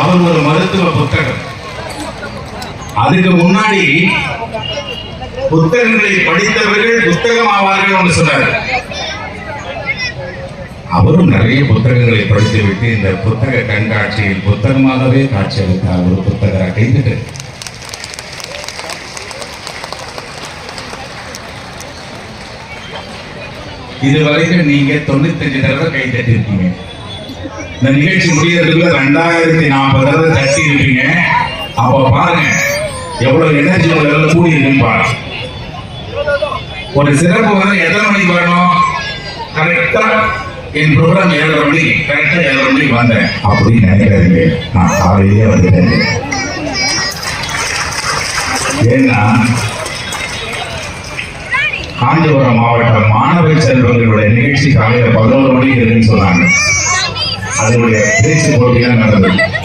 அவர் ஒரு மருத்துவ புத்தகம் அதுக்கு முன்னாடி புத்தகங்களை படித்தவர்கள் புத்தகம் ஆவார்கள் சொன்னார். அவரும் நிறைய புத்தகங்களை படித்துவிட்டு இந்த புத்தக கண்காட்சியில் புத்தகமாகவே காட்சியளித்தார். ஒரு புத்தகராக கைதுட்டு இதுவரைக்கும் நீங்க தொண்ணூத்தஞ்சு தடவை கை தட்டிருக்கீங்க இந்த நிகழ்ச்சி முடியறதுக்குள்ள ரெண்டாயிரத்தி நாற்பது அளவு தட்டி இருப்பீங்க. அப்ப பாருங்க எவ்வளவு எனர்ஜி உள்ள கூடி இருக்குன்னு பாருங்க. ஒரு சிறப்பு வந்து எத்தனை மணிக்கு வரணும்? கரெக்டா என் ப்ரோக்ராம் ஏழரை மணிக்கு கரெக்டா ஏழரை மணிக்கு வந்தேன். அப்படின்னு நினைக்கிறேன் நான் காலையிலே வந்துட்டேன். ஏன்னா காஞ்சிபுரம் மாவட்ட மாணவர் செல்வங்களுடைய நிகழ்ச்சி காலையில பதினோரு மணிக்கு இருக்குன்னு சொன்னாங்க. அதனுடைய பேச்சு போட்டியாக நடந்தது.